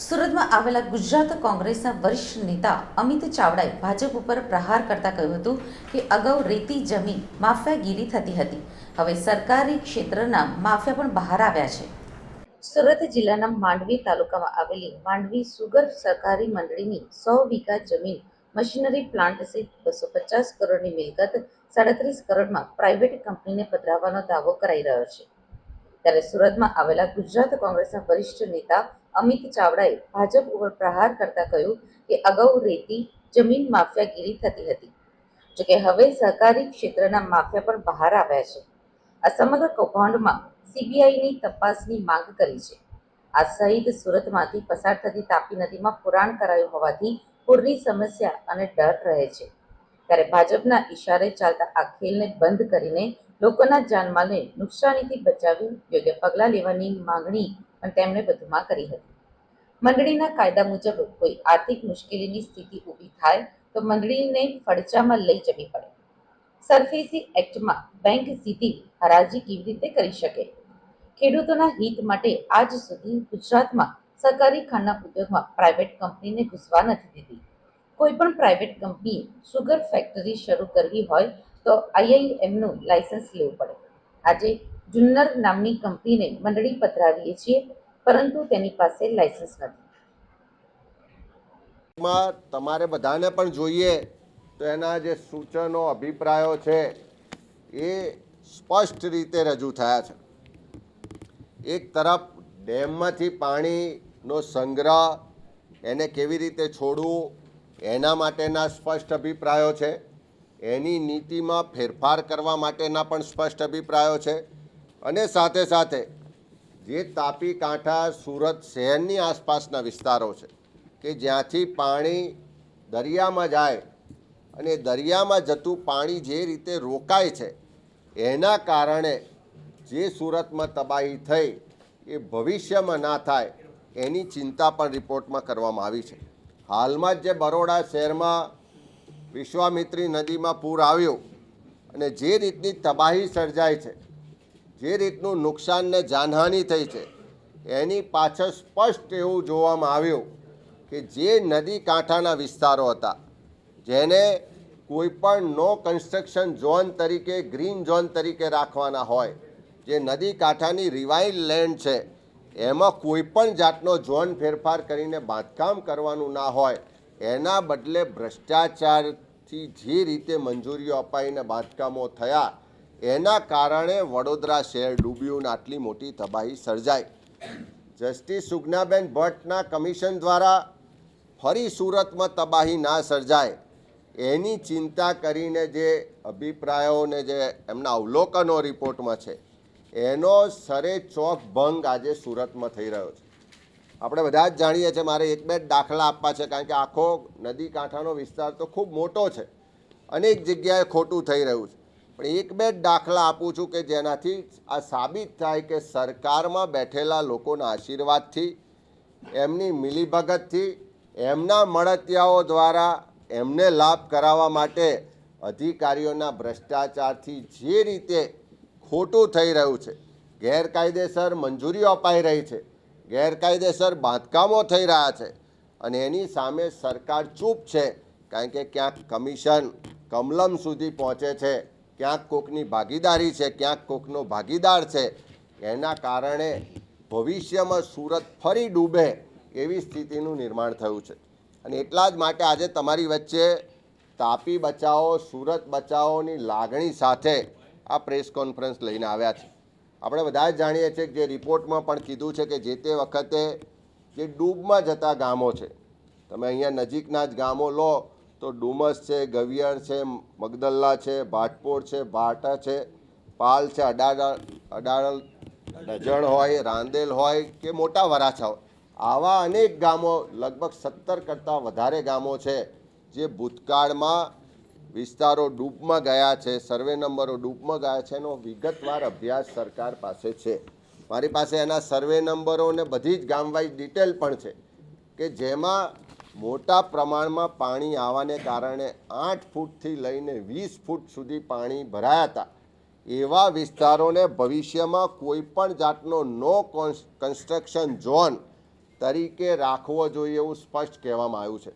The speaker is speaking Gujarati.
સુરતમાં આવેલા ગુજરાત કોંગ્રેસના વરિષ્ઠ નેતા અમિત ચાવડાએ ભાજપ ઉપર પ્રહાર કરતા કહ્યું હતું કે અગાઉ રેતી જમીન માફિયાગીરી થતી હતી. હવે સરકારી ક્ષેત્રના માફિયા પણ બહાર આવ્યા છે. સુરત જિલ્લાના માંડવી તાલુકામાં આવેલી માંડવી સુગર સરકારી મંડળીની સો વીઘા જમીન મશીનરી પ્લાન્ટ સહિત બસો પચાસ કરોડની મિલકત સાડત્રીસ કરોડમાં પ્રાઇવેટ કંપનીને પધરાવવાનો દાવો કરાઈ રહ્યો છે. ત્યારે સુરતમાં આવેલા ગુજરાત કોંગ્રેસના વરિષ્ઠ નેતા અમિત ચાવડાએ ભાજપ ઉપર પ્રહાર કરતા કહ્યું કે અગાઉ રેતી, જમીન માફિયાગીરી થતી હતી. જોકે હવે સહકારી ક્ષેત્રના માફિયા પણ બહાર આવ્યા છે. આ સમગ્ર કૌભાંડમાં સીબીઆઈની તપાસની માંગ કરી છે. આ સહિત સુરતમાંથી પસાર થતી તાપી નદીમાં પુરાણ કરાયું હોવાથી પૂરની સમસ્યા અને ડર રહે છે. ત્યારે ભાજપના ઈશારે ચાલતા આ ખેલને બંધ કરીને લોકોના જાનમાલને નુકસાનીથી બચાવી યોગ્ય પગલાં લેવાની માંગણી પણ તેમણે વધુમાં કરી હતી. મંડળીના કાયદા મુજબ કોઈ આર્થિક મુશ્કેલીની સ્થિતિ ઊભી થાય તો મંડળીને ફડચામાં લઈ જવી પડે. સરફેસી એક્ટમાં બેંક સીધી હરાજી કેવી રીતે કરી શકે? ખેડૂતોના હિત માટે આજ સુધી ગુજરાતમાં સરકારી ખાંડના ઉદ્યોગમાં પ્રાઇવેટ કંપનીને ઘૂસવા નથી દીધી. કોઈ પણ પ્રાઇવેટ કંપની સુગર ફેક્ટરી શરૂ કરવી હોય તો આઈઆઈએમનું લાયસન્સ લેવું પડે. આજે જુન્નર નામની કંપનીને મંડળી પધરાવીએ છીએ, પરંતુ તેની પાસે લાયસન્સ નથી. તમારે બધાને પણ જોઈએ તો એના જે સૂચનો, અભિપ્રાયો છે એ સ્પષ્ટ રીતે રજૂ થયા છે. એક તરફ ડેમમાંથી પાણીનો સંગ્રહ એને કેવી રીતે છોડવું એના માટેના સ્પષ્ટ અભિપ્રાયો છે. એની નીતિમાં ફેરફાર કરવા માટેના પણ સ્પષ્ટ અભિપ્રાયો છે. અને સાથે સાથે જે તાપી કાંઠા સુરત શહેરની આસપાસના વિસ્તારો છે, કે જ્યાંથી પાણી દરિયામાં જાય અને દરિયામાં જતું પાણી જે રીતે રોકાય છે, એના કારણે જે સુરતમાં તબાહી થઈ, એ ભવિષ્યમાં ના થાય, એની ચિંતા પણ રિપોર્ટમાં કરવામાં આવી છે. હાલમાં જ જે બરોડા શહેરમાં વિશ્વામિત્રી નદીમાં પૂર આવ્યું અને જે રીતની તબાહી સર્જાય છે જે રીતનું નુકસાન ને જાનહાનિ થઈ છે, એની પાછળ સ્પષ્ટ એવું જોવામાં આવ્યું કે જે નદી કાંઠાના વિસ્તારો હતા, જેને કોઈ પણ નો કન્સ્ટ્રક્શન ઝોન તરીકે ગ્રીન ઝોન તરીકે રાખવાના હોય, જે નદી કાંઠાની રિવાઇલ લેન્ડ છે, એમાં કોઈપણ જાતનો ઝોન ફેરફાર કરીને બાંધકામ કરવાનું ના હોય, એના બદલે ભ્રષ્ટાચારથી જે રીતે મંજૂરીઓ અપાઈને બાંધકામો થયા એના કારણે વડોદરા શહેર ડૂબ્યું આટલી મોટી તબાહી સર્જાઈ. જસ્ટિસ સુજ્ઞાબેન ભટ્ટના કમિશન દ્વારા ફરી સુરતમાં તબાહી ના સર્જાય. એની ચિંતા કરીને જે અભિપ્રાયોને જે એમના અવલોકનો રિપોર્ટમાં છે, એનો સરે ચોક ભંગ આજે સુરતમાં થઈ રહ્યો છે. આપણે બધા જ જાણીએ છીએ મારે એક બે દાખલા આપવા છે, કારણ કે આખો નદી કાંઠાનો વિસ્તાર તો ખૂબ મોટો છે અનેક જગ્યાએ ખોટું થઈ રહ્યું છે. પણ એક બે દાખલા આપું છું કે જેનાથી આ સાબિત થાય કે સરકારમાં બેઠેલા લોકોના આશીર્વાદથી, એમની મિલીભગતથી, એમના મળતિયાઓ દ્વારા એમને લાભ કરાવવા માટે અધિકારીઓના ભ્રષ્ટાચારથી જે રીતે ખોટું થઈ રહ્યું છે, ગેરકાયદેસર મંજૂરીઓ અપાઈ રહી છે, ગેરકાયદેસર બાંધકામો થઈ રહ્યા છે અને એની સામે સરકાર ચૂપ છે, કારણ કે ક્યાંક કમિશન કમલમ સુધી પહોંચે છે. ક્યાંક કોકની ભાગીદારી છે, ક્યાંક કોકનો ભાગીદાર છે. એના કારણે ભવિષ્યમાં સુરત ફરી ડૂબે એવી સ્થિતિનું નિર્માણ થયું છે. અને એટલા જ માટે આજે તમારી વચ્ચે તાપી બચાવો, સુરત બચાવોની લાગણી સાથે આ પ્રેસ કોન્ફરન્સ લઈને આવ્યા છે. આપણે બધા જ જાણીએ છીએ કે જે રિપોર્ટમાં પણ કીધું છે કે જે તે વખતે જે ડૂબમાં જતા ગામો છે. તમે અહીંયા નજીકના જ ગામો લો તો ડુમસ છે, ગવિયર છે, મગદલ્લા છે, ભાટપોર છે, ભાટા છે, પાલ છે, અડાડા, અડાડલ ડજણ હોય, રાંદેલ હોય કે મોટા વરાછા હોય. આવા અનેક ગામો લગભગ સત્તર કરતાં વધારે ગામો છે જે ભૂતકાળમાં વિસ્તારો ડૂબમાં ગયા છે, સર્વે નંબરો ડૂબમાં ગયા છે એનો વિગતવાર અભ્યાસ સરકાર પાસે છે. મારી પાસે એના સર્વે નંબરો ને બધી જ ગામવાઇઝ ડિટેલ પણ છે કે જેમાં મોટા પ્રમાણમાં પાણી આવવાને કારણે આઠ ફૂટથી લઈને વીસ ફૂટ સુધી પાણી ભરાયા હતા. એવા વિસ્તારોને ભવિષ્યમાં કોઈ પણ જાતનો નો કન્સ્ટ્રક્શન ઝોન તરીકે રાખવો જોઈએ એવું સ્પષ્ટ કહેવામાં આવ્યું છે.